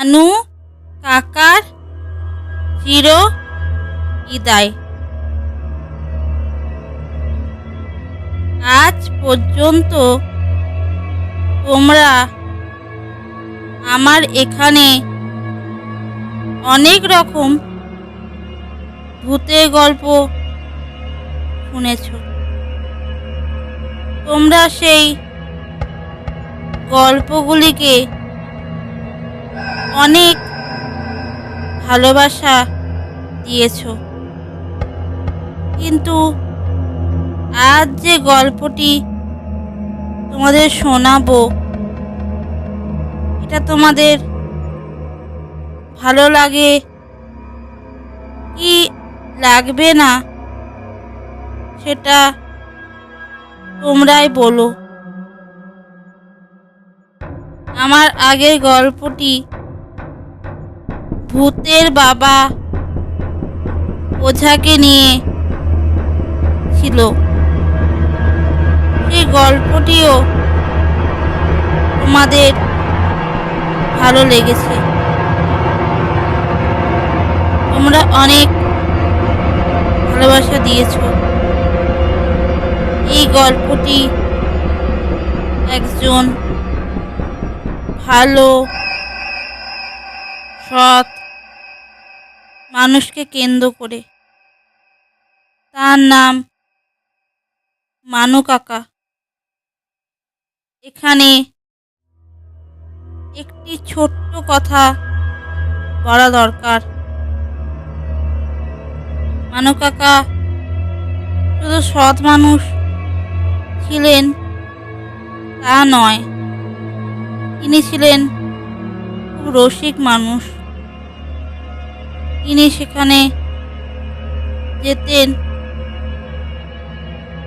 আনু, কাকার চির বিদায়। আজ পর্যন্ত তোমরা আমার এখানে অনেক রকম ভূতের গল্প শুনেছ। তোমরা সেই গল্পগুলিকে অনেক ভালোবাসা দিয়েছ। কিন্তু আজ যে গল্পটি তোমাদের শোনাবো, এটা তোমাদের ভালো লাগে কি লাগবে না, সেটা তোমরাই বলো। আমার আগের গল্পটি ভূতের বাবা ওঝাকে নিয়ে ছিল। সেই গল্পটিও তোমাদের ভালো লেগেছে। তোমরা অনেক ভালোবাসা দিয়েছ। এই গল্পটি একজন ভালো, সৎ মানুষকে কেন্দ্র করে। তার নাম মানু এখানে একটি ছোট্ট কথা বলা দরকার। মানু কাকা শুধু সৎ মানুষ ছিলেন তা নয়, তিনি ছিলেন খুব রসিক মানুষ। তিনি সেখানে যেতেন।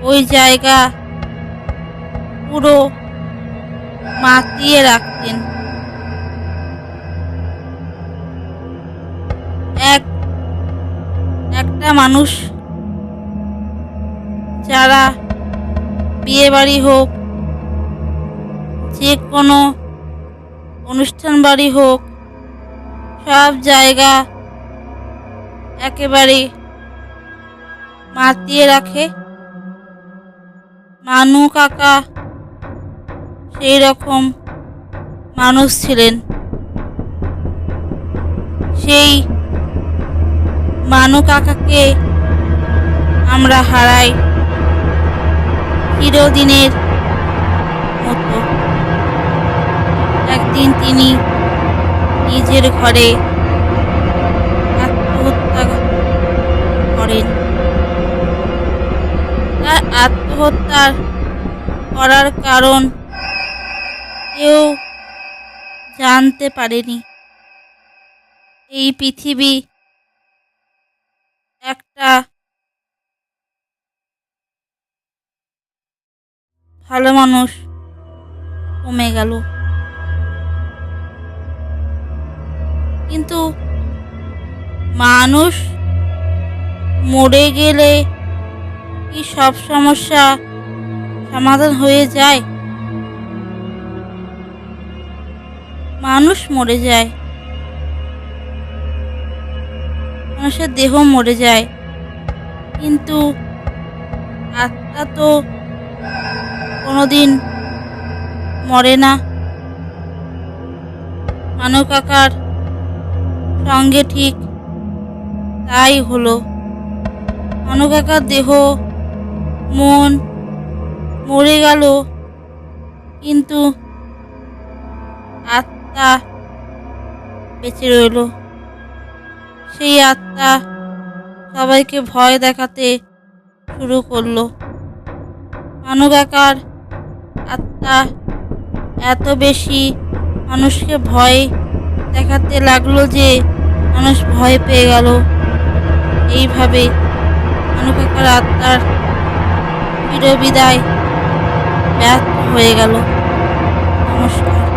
ওই জায়গা পুরো মাতিয়ে রাখতেন। এক, একটা মানুষ যারা বিয়ে বাড়ি হোক যে কোনো অনুষ্ঠান বাড়ি হোক, সব জায়গা একেবারে মাতিয়ে রাখে। মানু কাকা সেই রকম মানুষ ছিলেন। সেই মানু কাকাকে আমরা হারাই চিরদিনের মতো। একদিন তিনি নিজের ঘরে করেন। তার আত্মহত্যার করার কারণ কেউ জানতে পারেনি। এই পৃথিবী একটা ভালো মানুষ কমে গেল। কিন্তু মানুষ মরে গেলে কি সব সমস্যা সমাধান হয়ে যায়? মানুষ মরে যায়। মানুষের দেহ মরে যায়। কিন্তু আত্মা তো কোনোদিন মরে না। মানু কাকার সঙ্গে ঠিক তাই হলো। কাকার দেহ, মন মরে গেল। কিন্তু আত্মা বেঁচে রইল। সেই আত্মা সবাইকে ভয় দেখাতে শুরু করল। কাকার আত্মা এত বেশি মানুষকে ভয় দেখাতে লাগল যে মানুষ ভয় পেয়ে গেল। এইভাবে কাকার আত্মার চিরবিদায় ব্যর্থ হয়ে গেল। নমস্কার।